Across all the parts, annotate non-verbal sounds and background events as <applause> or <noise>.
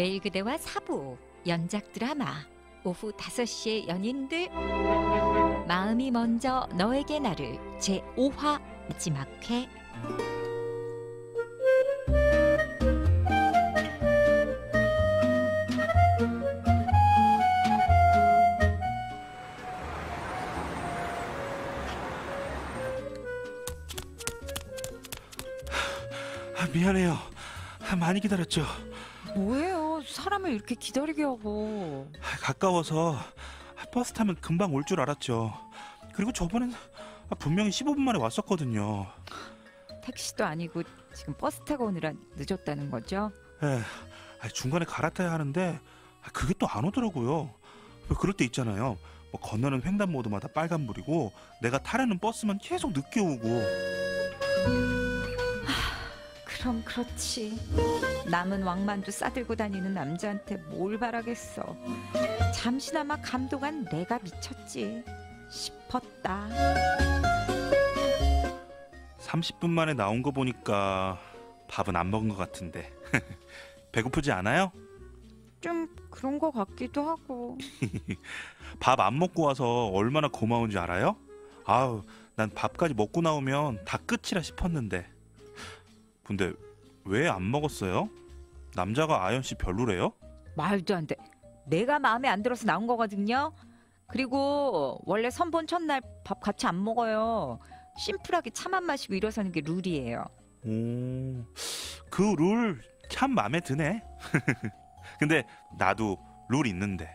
우리 그대와 사부 연작 드라마 오후 5시에 연인들 마음이 먼저 너에게 나를 제5화 마지막 회 아, 미안해요. 아, 많이 기다렸죠. 뭐예요? 사람을 이렇게 기다리게 하고. 아, 가까워서 아, 버스 타면 금방 올 줄 알았죠. 그리고 저번엔 아, 분명히 15분 만에 왔었거든요. 택시도 아니고 지금 버스 타고 오느라 늦었다는 거죠? 에, 아, 중간에 갈아타야 하는데 아, 그게 또 안 오더라고요. 왜 그럴 때 있잖아요. 뭐 건너는 횡단보도마다 빨간불이고 내가 타려는 버스만 계속 늦게 오고 그럼 그렇지. 남은 왕만두 싸들고 다니는 남자한테 뭘 바라겠어. 잠시나마 감동한 내가 미쳤지. 싶었다. 30분 만에 나온 거 보니까 밥은 안 먹은 것 같은데 <laughs> 배고프지 않아요? 좀 그런 거 같기도 하고. <laughs> 밥 안 먹고 와서 얼마나 고마운지 알아요? 아우, 난 밥까지 먹고 나오면 다 끝이라 싶었는데. 근데 왜 안 먹었어요? 남자가 아연 씨 별로래요? 말도 안 돼. 내가 마음에 안 들어서 나온 거거든요. 그리고 원래 선본 첫날 밥 같이 안 먹어요. 심플하게 차만 마시고 일어서는 게 룰이에요. 오, 그 룰 참 마음에 드네. <laughs> 근데 나도 룰 있는데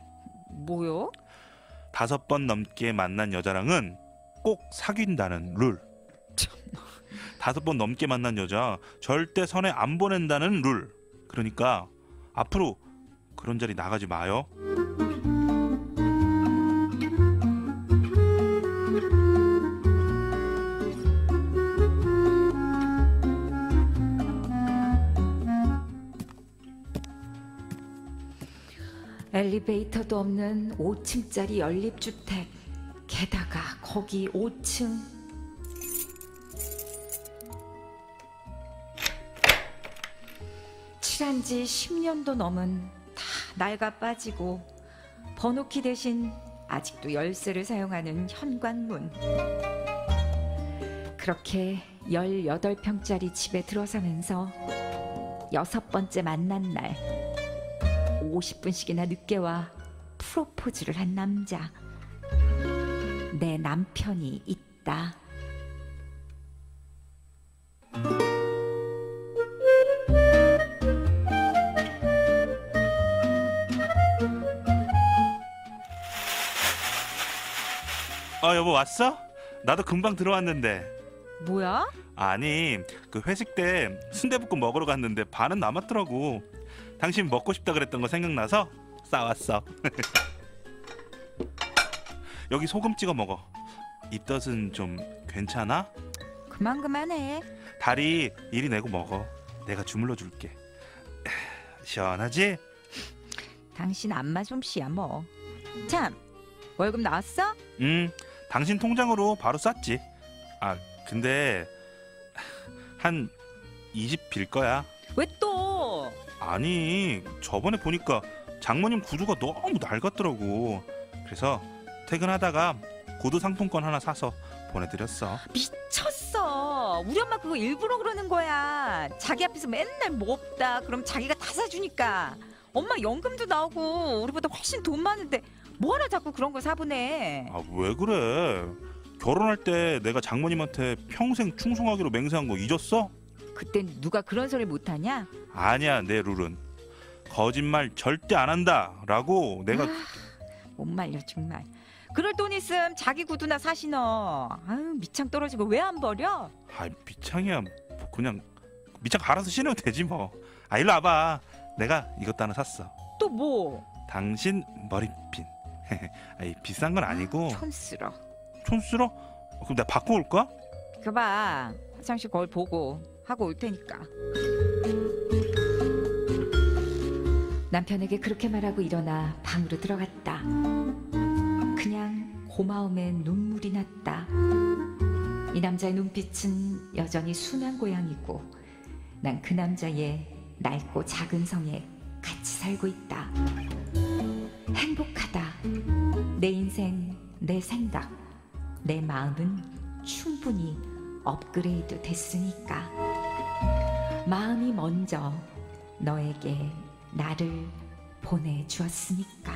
뭐요? 다섯 번 넘게 만난 여자랑은 꼭 사귄다는 룰. 다섯 번 넘게 만난 여자 절대 선에 안 보낸다는 룰. 그러니까 앞으로 그런 자리 나가지 마요. 엘리베이터도 없는 5층짜리 연립주택. 게다가 거기 5층. 칠한 지 10년도 넘은 다 낡아 빠지고 번호키 대신 아직도 열쇠를 사용하는 현관문. 그렇게 18평짜리 집에 들어서면서 여섯 번째 만난 날 50분씩이나 늦게 와 프로포즈를 한 남자. 내 남편이 있다. 아 여보 왔어? 나도 금방 들어왔는데. 뭐야? 아니 그 회식 때 순대볶음 먹으러 갔는데 반은 남았더라고. 당신 먹고 싶다 그랬던 거 생각나서 싸왔어. <laughs> 여기 소금 찍어 먹어. 입덧은 좀 괜찮아? 그만 그만해. 다리 이리 내고 먹어. 내가 주물러 줄게. <sighs> 시원하지? 당신 안마 솜씨야 뭐. 참 월급 나왔어? 음, 당신 통장으로 바로 쐈지. 아, 근데 한 20 빌 거야. 왜 또? 아니, 저번에 보니까 장모님 구두가 너무 낡았더라고. 그래서 퇴근하다가 구두 상품권 하나 사서 보내드렸어. 미쳤어. 우리 엄마 그거 일부러 그러는 거야. 자기 앞에서 맨날 뭐 없다. 그럼 자기가 다 사주니까. 엄마 연금도 나오고 우리보다 훨씬 돈 많은데 뭐하러 자꾸 그런 거 사보내. 아, 왜 그래? 결혼할 때 내가 장모님한테 평생 충성하기로 맹세한 거 잊었어? 그땐 누가 그런 소리 못하냐? 아니야, 내 룰은. 거짓말 절대 안 한다 라고 내가 못 말려 정말. 그럴 돈 있음 자기 구두나 사 신어. 아유 미창 떨어지고 왜 안 버려? 아 미창이야 뭐 그냥 미창 갈아서 신으면 되지 뭐. 아 일로 와봐. 내가 이것도 하나 샀어. 또 뭐? 당신 머리핀. <laughs> 아이 비싼 건 아니고 촌스러. 촌스러? 어, 그럼 내가 바꿔 올까? 그봐 화장실 거울 보고 하고 올 테니까. 남편에게 그렇게 말하고 일어나 방으로 들어갔다. 그냥 고마움에 눈물이 났다. 이 남자의 눈빛은 여전히 순한 고양이고 난 그 남자의 낡고 작은 성에 같이 살고 있다. 행복하다. 내 인생, 내 생각, 내 마음은 충분히 업그레이드 됐으니까. 마음이 먼저 너에게 나를 보내주었으니까.